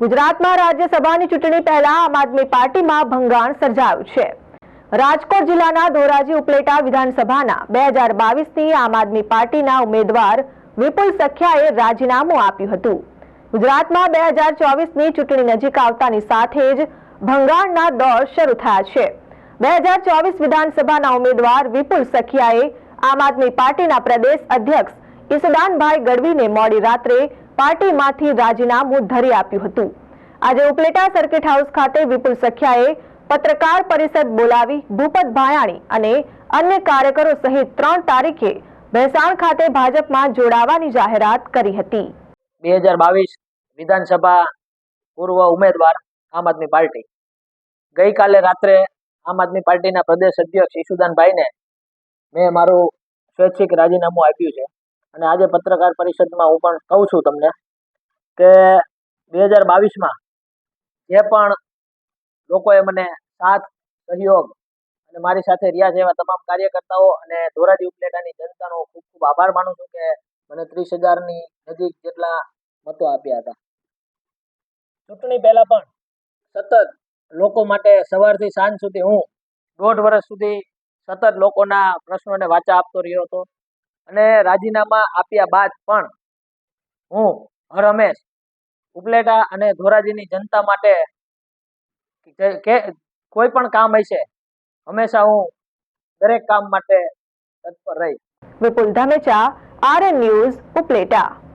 ગુજરાતમાં રાજ્યસભાની ચૂંટણી પહેલા આમ આદમી પાર્ટીમાં ભંગાણ સર્જાયું છે. રાજકોટ જિલ્લાના ધોરાજી ઉપલેટા વિધાનસભાના બે હજાર બાવીસની આમ આદમી પાર્ટીના ઉમેદવાર વિપુલ સખ્યાએ રાજીનામું આપ્યું હતું. ગુજરાતમાં બે હજાર ચોવીસની ચૂંટણી નજીક આવતાની સાથે જ ભંગાણના દોર શરૂ થયા છે. બે હજાર ચોવીસ વિધાનસભાના ઉમેદવાર વિપુલ સખિયાએ આમ આદમી પાર્ટીના પ્રદેશ અધ્યક્ષ ઈસદાનભાઈ ગઢવીને મોડી રાત્રે પાર્ટીમાંથી રાજીનામું ધરી આપ્યું હતું. આજે ઉપલેટા સર્કિટ હાઉસ ખાતે વિપુલ સખ્યાએ પત્રકાર પરિષદ બોલાવી ભૂપત ભાયાણી અને અન્ય કાર્યકરો સહિત ત્રણ તારીખે ભેસાણ ખાતે ભાજપમાં જોડાવાની જાહેરાત કરી હતી. બે હજાર બાવીસ વિધાનસભા પૂર્વ ઉમેદવાર આમ આદમી પાર્ટી. ગઈકાલે રાત્રે આમ આદમી પાર્ટીના પ્રદેશ અધ્યક્ષ ઈશુદાનભાઈને મેં મારું સ્વૈચ્છિક રાજીનામું આપ્યું છે. અને આજે પત્રકાર પરિષદમાં હું પણ કહું છું તમને કે બે હજાર બાવીસમાં જે પણ લોકોએ મને સાથ, સહયોગ અને મારી સાથે રહ્યા છે એવા તમામ કાર્યકર્તાઓ અને ધોરાજી ઉપલેટાની જનતાનો ખૂબ ખૂબ આભાર માનું છું કે મને ત્રીસ હજારની નજીક જેટલા મતો આપ્યા હતા. ચૂંટણી પહેલાં પણ સતત લોકો માટે સવારથી સાંજ સુધી હું દોઢ વર્ષ સુધી સતત લોકોના પ્રશ્નોને વાચા આપતો રહ્યો હતો. અને રાજીનામા આપ્યા બાદ પણ હું રમેશ ઉપલેટા અને ધોરાજીની જનતા માટે કે કોઈ પણ કામ હશે, હંમેશા હું દરેક કામ માટે તત્પર રહીશ. Vipul Dhamecha, R N news, Upleta.